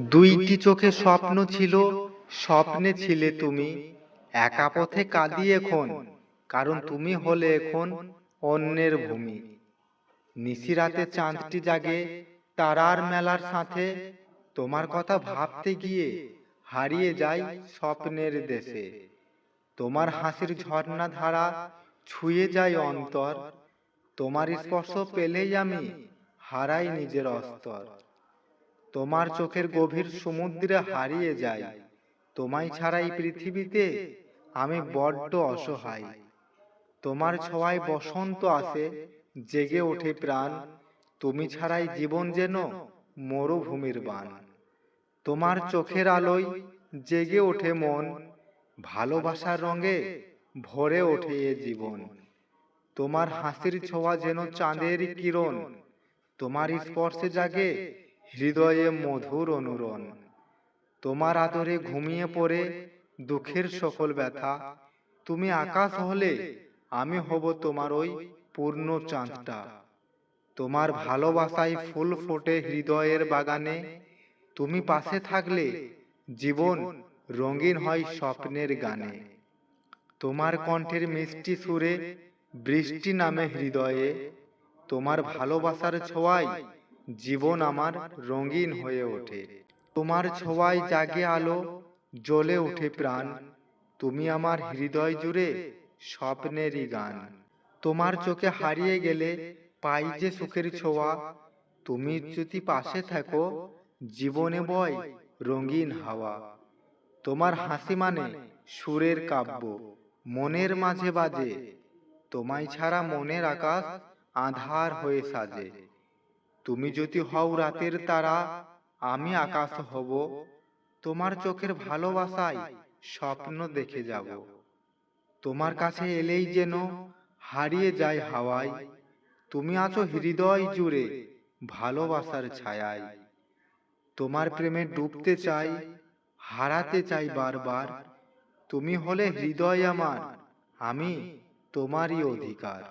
দুইটি চোখে স্বপ্ন ছিল, স্বপ্নে ছিলে তুমি। একা পথে কাঁদি এখন, কারণ তুমি হলে এখন অন্যের ভূমি। নিশিরাতে চাঁদটি জাগে, তারার মেলার সাথে। তোমার কথা ভাবতে গিয়ে হারিয়ে যাই স্বপ্নের দেশে। তোমার হাসির ঝর্ণা ধারা ছুঁয়ে যায় অন্তর। তোমার স্পর্শ পেলেই আমি হারাই নিজের অস্তর। তোমার চোখের গভীর সমুদ্রে হারিয়ে যাই। তোমায় ছাড়া এই পৃথিবীতে আমি বড্ড অসহায়। তোমার ছোঁয়ায় বসন্ত আসে জেগে ওঠে প্রাণ। তুমি ছাড়াই জীবন যেন মরুভূমির বান। তোমার চোখের আলোয় জেগে ওঠে মন, ভালোবাসার রঙে ভরে ওঠে এ জীবন। তোমার হাসির ছোঁয়া যেন চাঁদের কিরণ। তোমার স্পর্শে জাগে হৃদয়ে মধুর অনুরণ। তোমার আদরে ঘুমিয়ে পড়ে দুঃখের সকল ব্যথা। তুমি আকাশ হলে আমি হব তোমার ওই পূর্ণ চাঁদটা। তোমার ভালোবাসায় ফুল ফোটে হৃদয়ের বাগানে। তুমি পাশে থাকলে জীবন রঙিন হয় স্বপ্নের গানে। তোমার কণ্ঠের মিষ্টি সুরে বৃষ্টি নামে হৃদয়ে। তোমার ভালোবাসার ছোঁয়ায় জীবন আমার রঙিন হয়ে ওঠে। তোমার ছোঁয়ায় জাগে আলো জ্বলে ওঠে প্রাণ। তুমি আমার হৃদয় জুড়ে স্বপ্নেরই গান। তোমার চোখে হারিয়ে গেলে পাই যে সুখের ছোঁয়া। তুমি যদি পাশে থাকো জীবনে বয় রঙিন হাওয়া। তোমার হাসি মানে সুরের কাব্য। মনের মাঝে বাজে। তোমায় ছাড়া মনের আকাশ আধার হয়ে সাজে। তুমি যদি হও রাতের তারা, আমি আকাশ হব, তোমার চোখের ভালোবাসায় স্বপ্ন দেখে যাব। তোমার কাছে এলেই যেন হারিয়ে যায় হাওয়ায়, তুমি আছো হৃদয় জুড়ে ভালোবাসার ছায়ায়। তোমার প্রেমে ডুবতে চাই, হারাতে চাই বারবার, তুমি হলে হৃদয় আমার, আমি তোমারই অধিকার।